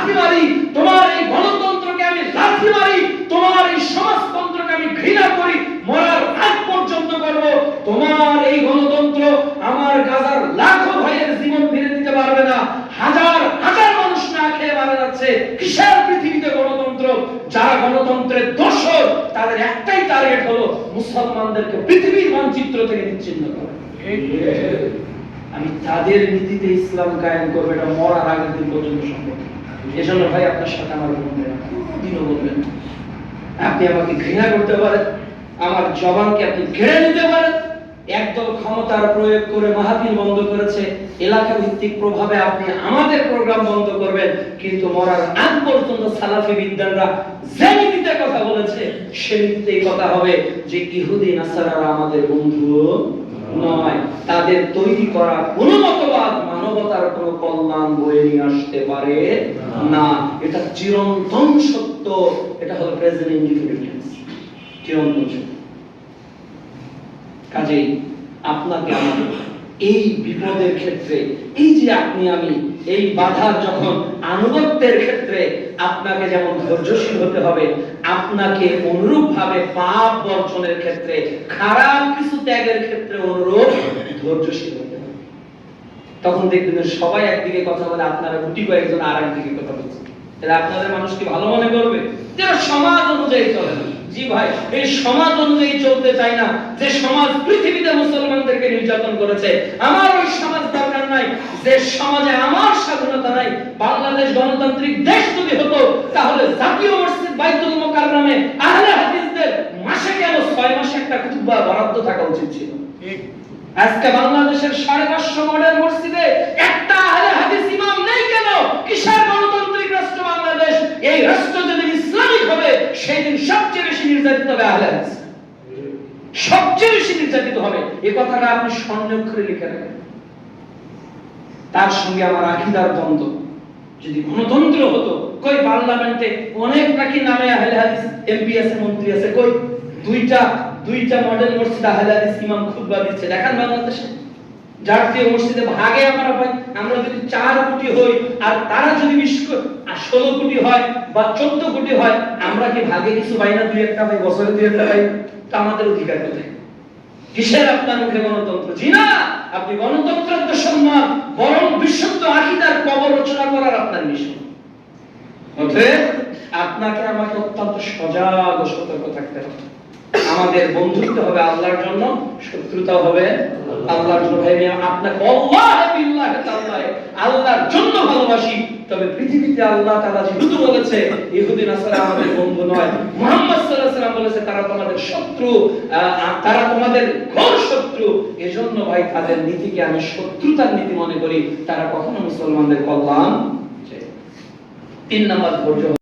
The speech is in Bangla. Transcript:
লাথি মারি, তোমার এই গণতন্ত্রকে আমি লাথি মারি, তোমার এই সমাজতন্ত্রকে আমি ঘৃণা করি, মরার আগ পর্যন্ত করব। তোমার এই গণতন্ত্র আমার গাজার লাখো ভাইয়ের জীবন ফিরে দিতে পারবে না। হাজার হাজার মানুষ না খেয়ে মারা যাচ্ছে। কিসের পৃথিবীতে গণতন্ত্র? যারা গণতন্ত্রের দোষর, তাদের একটাই টার্গেট হলো মুসলমানদেরকে পৃথিবীর মানচিত্র থেকে বিচ্ছিন্ন করা। আমি তাদের নীতিতে ইসলাম কায়েম করব, এটা মরার আগের দিন পর্যন্ত সম্ভব। এজন্য ভাই আপনার সাথে আমার বলবেন না, বলবেন আপনি আমাকে ঘৃণা করতে পারেন আমার জবানকে আপনি ঘেড়ে নিতে পারেন। একদল ক্ষমতার প্রয়োগ করে মাহফিল বন্ধ করেছে এলাকা ভিত্তিক প্রভাবে আপনি আমাদের প্রোগ্রাম বন্ধ করবেন কিন্তু মরার আগ পর্যন্ত সালাফি বিদ্যানরা যে নীতিতে কথা বলেছে সে নীতিতেই কথা হবে যে ইহুদি নাসারারা আমাদের বন্ধু। তাদের তৈরি করা কোন মতবাদ মানবতার কোন কল্যাণ বয়ে নিয়ে আসতে পারে না। এটা চিরন্তন সত্য। এটা হলো প্রেজেন্ট ইন্ডিপেন্ডেন্স চিরন্তন সত্য। কাজেই আপনাকে আমাকে এই বিপদের ক্ষেত্রে এই যে আপনি আমি এই বাধার যখন আনুগত্যের ক্ষেত্রে আপনাকে যেমন ধৈর্যশীল হতে হবে আপনাকে অনুরূপ ভাবে পাপ বর্জনের ক্ষেত্রে খারাপ কিছু ত্যাগের ক্ষেত্রে অনুরূপ ধৈর্যশীল হতে হবে তখন দেখবেন সবাই একদিকে কথা বলে, আপনারা গুটি কয়েকজন আর একদিকে কথা বলছে তাহলে আপনাদের মানুষ কি ভালো মনে করবে? যারা সমাজ অনুযায়ী চলে না। জি ভাই, এই সমাজ অনুযায়ী চলতে চাই না। যে সমাজ পৃথিবীতে মুসলমানদেরকে নির্যাতন করেছে, আমার ওই সমাজ দরকার নাই। যে সমাজে আমার স্বাধীনতা নাই, বাংলাদেশ গণতান্ত্রিক দেশ যদি হতো, তাহলে জাতীয় মসজিদ বাইতুল মোকাররমে আহলে হাদিসদের মাসে কেন ছয় মাসে একটা খুতবা বরাদ্দ থাকা উচিত ছিল আজকে বাংলাদেশের সাড়ে পাঁচশো মডেল মসজিদে একটা আহলে হাদিস ইমাম নেই কেন? কিসের গণতান্ত্রিক রাষ্ট্র বাংলাদেশ? এই রাষ্ট্র যদি ইসলামিক হবে সেই দিন সবচেয়ে বেশি নির্যাতিত হবে আহলে সবচেয়ে বেশি নির্যাতিত হবে। এই কথাটা আপনি স্বর্ণ অক্ষরে লিখে রাখেন। তার সঙ্গে আমার আখিদার দ্বন্দ্ব। যদি গণতন্ত্র হতো, কই পার্লামেন্টে অনেক নাকি নামে আহলে হাদিস, এমপি আছে, মন্ত্রী আছে, কই? দুইটা দুইটা মডেল মসজিদ আহলে হাদিস ইমাম খুতবা দিচ্ছে। দেখেন বাংলাদেশে। জাতীয় মসজিদে ভাগে আমরা পাই, আমরা যদি চার কোটি হই আর তারা যদি বিশ ষোলো কোটি হয় বা চোদ্দ কোটি হয়, আমরা কি ভাগে কিছু পাই না? দুই একটা পাই, বছরে দুই একটা পাই? তো আমাদের অধিকার কোথায়? কিসের আপনার মুখে গণতন্ত্র? জি না আপনি গণতন্ত্রের তো সম্মান, বরং বিশুদ্ধ আকিদার কবর রচনা করার আপনার মিশন। অতএব আপনাকে আমাকে অত্যন্ত সজাগ ও সতর্ক থাকতে হবে। আমাদের বন্ধুত্ব হবে আল্লাহর জন্য, শত্রুতা হবে আল্লাহর জন্য। ভাই আপনাকে আল্লাহ বিল্লাহ তাআলা আল্লাহর জন্য ভালোবাসি। তবে পৃথিবীতে আল্লাহ তাআলা যেহেতু বলেছে, ইহুদি, নাসারা আমাদের বন্ধু নয়। মুহাম্মদ সাল্লাল্লাহু আলাইহি সাল্লাম বলেছে, তারা তোমাদের শত্রু তারা তোমাদের ঘোর শত্রু। এজন্য ভাই, তাদের নীতিকে আমি শত্রুতার নীতি মনে করি। তারা কখনো মুসলমানদের কল্যাণ তিন নাম্বার ধৈর্য